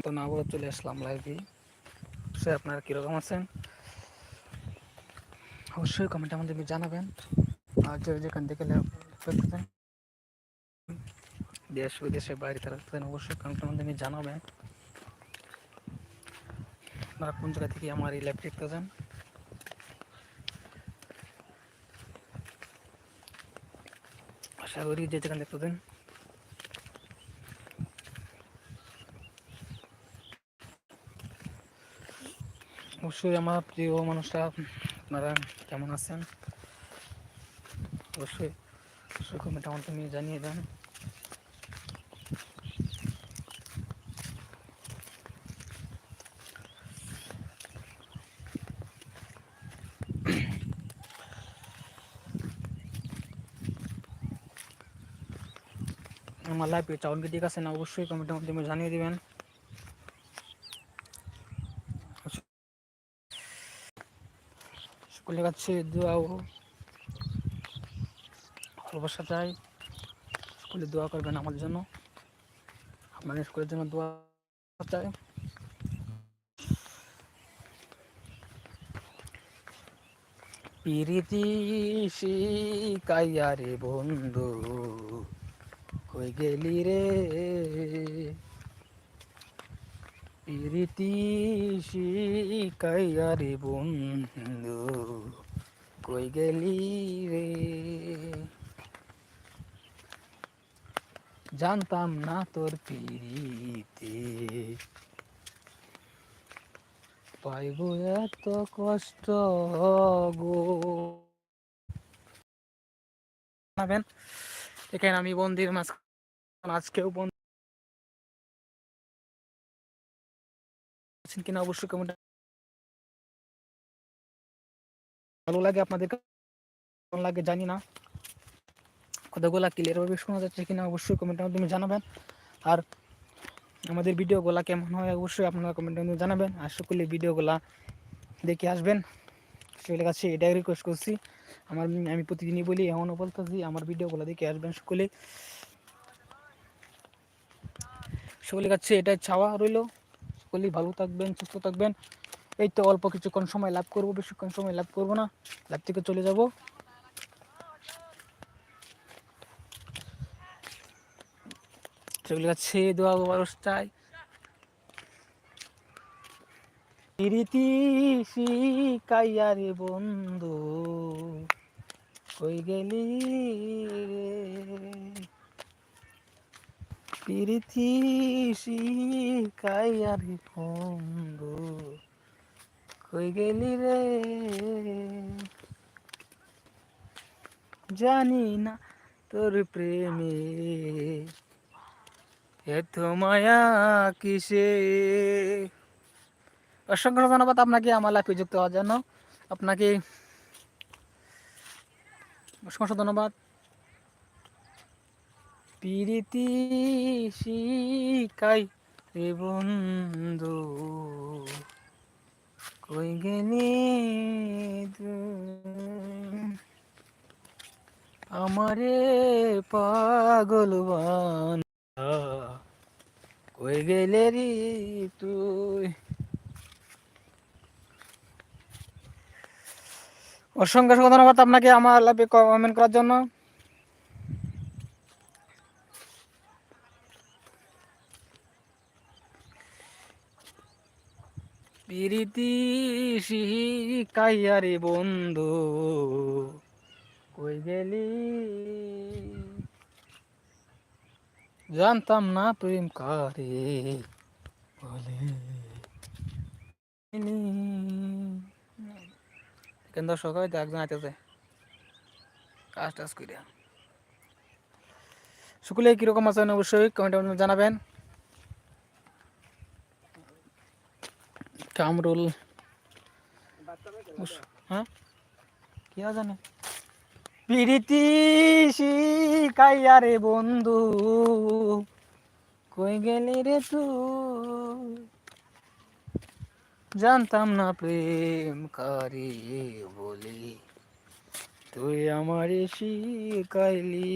তো, না আবারও চলে আসলাম লাইভে সে আপনারা কীরকম আছেন? অবশ্যই কমেন্টের মধ্যে জানাবেন। আর যে যেখান থেকে দেখতেছেন, দেশ বিদেশে বাইরে থাকতেন অবশ্যই কমেন্টের মধ্যে জানাবেন। আপনারা কোন জায়গা থেকে আমার এই লাইভ দেখতেছেন? আশা করি যে যেখানে দেখতেছেন অবশ্যই আমার প্রিয় মানুষরা, আপনারা কেমন আছেন? অবশ্যই অবশ্যই কমেন্ট আমাকে নিয়ে জানিয়ে দেন। আমার লাইফে চাউল কি ঠিক আছে না, অবশ্যই কমেন্টের মাধ্যমে জানিয়ে দিবেন। স্কুলের কাছে দোয়া ও ভালোবাসা চাই। স্কুলে দোয়া করবেন আমার জন্য। আপনার স্কুলের জন্য দোয়া চাই। পিরিতি শিকাইয়া রে বন্ধু, কই গেলি রে? প্রীতি শিকাইয়া বন্ধু, কই গেলি রে? জানতাম না তোর পিড়িতে পাইব এত কষ্ট গো। এখানে আমি বন্দির মাঝ আজকেও বন্ধ আছেন কিনা অবশ্যই কমেন্ট ভালো লাগে আপনাদের লাগে জানি না। কথাগুলো ক্লিয়ারভাবে শোনা যাচ্ছে কিনা অবশ্যই কমেন্টের মাধ্যমে জানাবেন। আর আমাদের ভিডিওগুলো কেমন হয় অবশ্যই আপনারা কমেন্টের মাধ্যমে জানাবেন। আর সকলে ভিডিওগুলা দেখে আসবেন। সেগুলোর কাছে এটাই রিকোয়েস্ট করছি। আমার আমি প্রতিদিনই বলি এমনও বলতেছি, আমার ভিডিওগুলো দেখে আসবেন সকলে। সকলের কাছে এটাই চাওয়া রইল। সকলেই ভালো থাকবেন, সুস্থ থাকবেন। এই তো অল্প কিছুক্ষণ সময় লাভ করব, বেশিক্ষণ সময় লাভ করব না। লাভ থেকে চলে যাব। রে বন্ধু, কই গেলি প্রীতি শিকাইয়া রে কই গেলি রে? জানি না তোর প্রেমে এত মায়া কিসে। অসংখ্য ধন্যবাদ আপনাকে আমার লাইফে যুক্ত হওয়ার জন্য। আপনাকে অসংখ্য ধন্যবাদ। প্রীতি শিকাই রে বন্ধু। কই গেলি আমারে পাগল কই গেলে রে তুই? অসংখ্য ধন্যবাদ আপনাকে আমার লাইভে কমেন্ট করার জন্য। প্রীতি শিকাইয়া রে বন্ধু, কই গেলি? জানতাম না প্রেম কারে বলে। কেন দর্শক হয়তো একজন আইতেছে। কাজ টাজ করিয়া সকলে কীরকম আছেন অবশ্যই কমেন্টে জানাবেন। কামরুল। হ্যাঁ? কি জানে? প্রীতি শিকাইয়া রে বন্ধু, কই গেলি রে তুই? জানতাম না প্রেম কারে বলি, তুই আমার শিকাইলি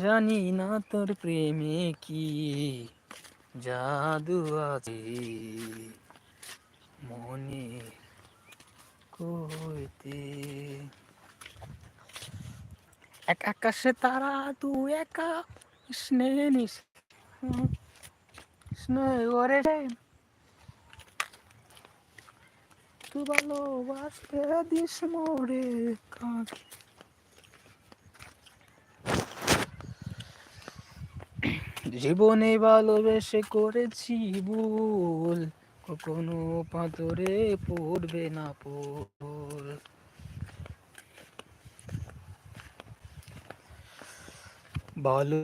জানি না তোর প্রেমে কি জাদু আছে। মনে কইতে। এক আকাশে তারা তু একা স্নেহে নিস। স্নেহ করে তু ভালোবাসতে দিস মোরে কাকে জীবনে ভালোবেসে করেছি ভুল। কখনো পাথরে পড়বে না পোল ভালো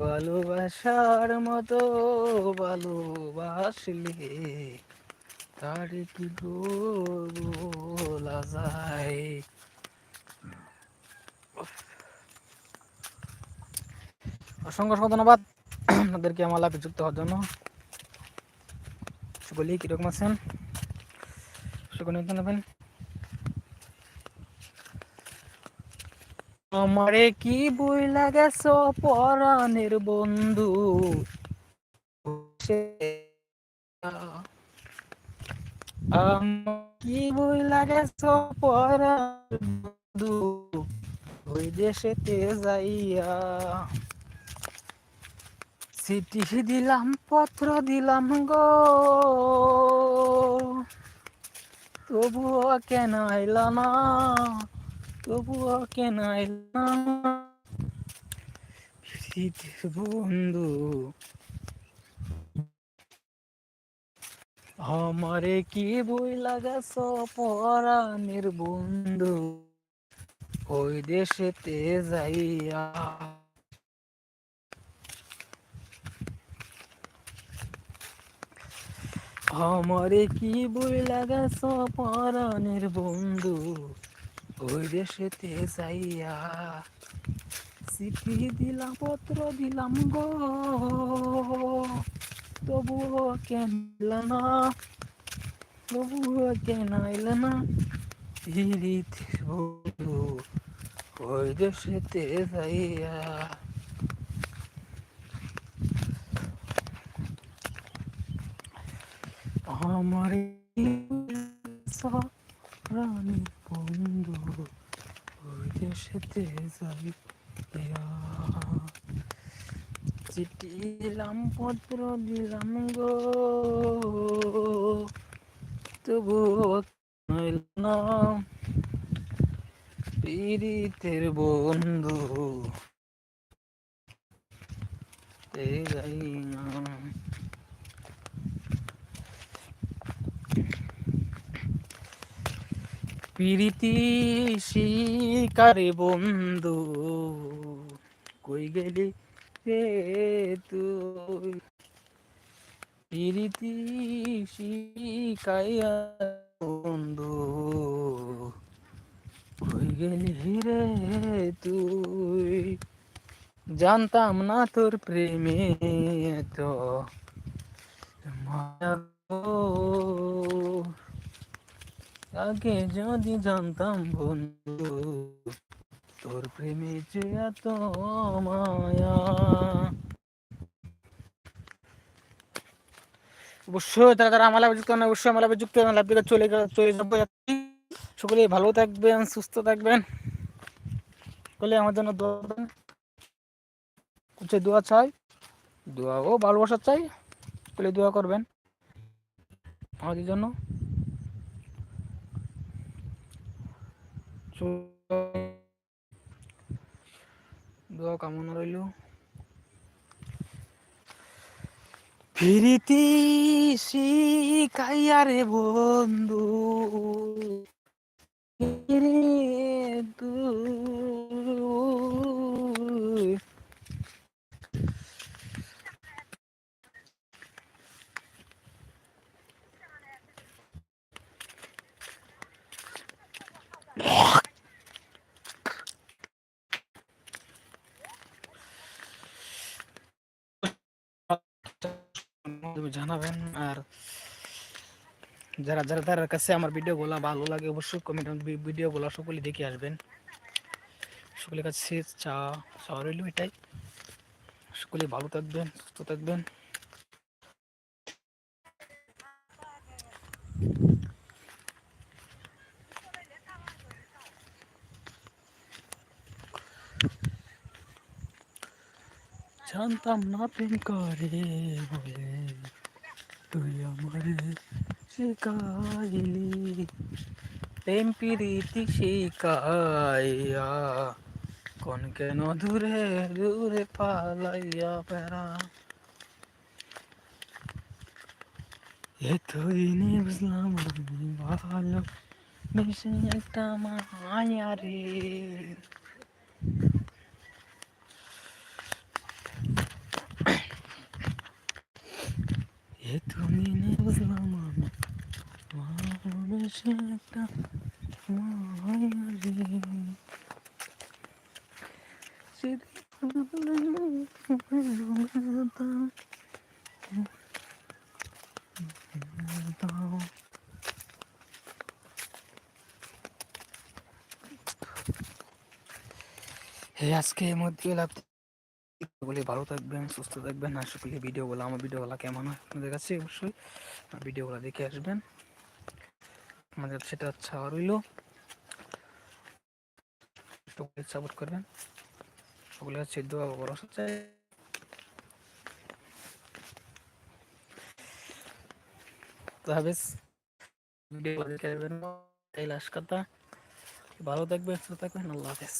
ভালোবাসার মতো ভালোবাসলে তার কি বলা যায় অসংখ্য অসংখ্য ধন্যবাদ আপনাদেরকে আমার লাভে যুক্ত হওয়ার জন্য। সকলেই কীরকম আছেন? জানাবেন আমারে কি বই লাগেছ পরাণের বন্ধু? কি বই পরাণের বন্ধু? ওই দেশেতে যাইয়া চিঠি দিলাম, পত্র দিলাম গো। তবুও কেন আইল না? তবুও কেন আইল বন্ধু আমারে কি বই লাগাছ পরাণের বন্ধু? ওই দেশেতে যাইয়া আমারে কি বই লাগাছ পরাণের বন্ধু? ওই দেশেতে যাইয়া চিঠি দিলাম, পত্র দিলাম গো। তবুও কেন না তবুও না হিরিত বন্ধু ওই দেশেতে যাইয়া আমার রানী বন্ধু ওই দেশেতে যাই চিঠি দিলাম পত্র দিলাম গো। তবু পীড়িতের বন্ধু। প্রীতি শিকারে বন্ধু। কই গেলি? রে তুই। প্রীতি শিকাইয়া বন্ধু কই গেলি রে তুই। জানতাম না তোর প্রেমে তো আগে যদি জানতাম বন্ধু তোর প্রেমে যে এত মায়া। অবশ্যই তারা তারা আমার লাভে যুক্ত হন, অবশ্যই আমার লাভে যুক্ত হন লাভ চলে চলে যাব সকলে ভালো থাকবেন, সুস্থ থাকবেন। সকলে আমার জন্য দোয়া কিছু দোয়া চাই দোয়া ও ভালোবাসা চাই, সকলে দোয়া করবেন আমাদের জন্য। দোয়া কামনা রইল। ফিরিতি শিকাইয়া রে বন্ধু রে তুই তুমি জানাবেন আর যারা যারা তার কাছে আমার ভিডিওগুলো ভালো লাগে অবশ্যই কমেন্ট ভিডিওগুলো সকলে দেখে আসবেন। সকলের কাছে চা চাওয়া রইল এটাই। সকলে ভালো থাকবেন, সুস্থ থাকবেন। জানতাম না প্রেম করে বলে। তুই আমারে শিখাইলি প্রেম প্রীতি শিখাইয়া কোন কেন দূরে দূরে পালাইয়া বেড়া। এতদিনে বুঝলাম আমি ভালো। বেশি একটা মায়া রে। এতদিনে বুঝলাম আমি ভালোবেসে একটা আজকে মধ্যে বলে ভালো থাকবেন, সুস্থ থাকবেন। আশা করি ভিডিওগুলো, আমার ভিডিওগুলো কেমন হয় আপনাদের কাছে অবশ্যই ভিডিওগুলো দেখে আসবেন। আমাদের সেটা আচ্ছা রইল সাপোর্ট করবেন। সকলে হচ্ছে দোয়া ভরসা চাই। ভালো থাকবেন, সুস্থ থাকবেন। আল্লাহ হাফেজ।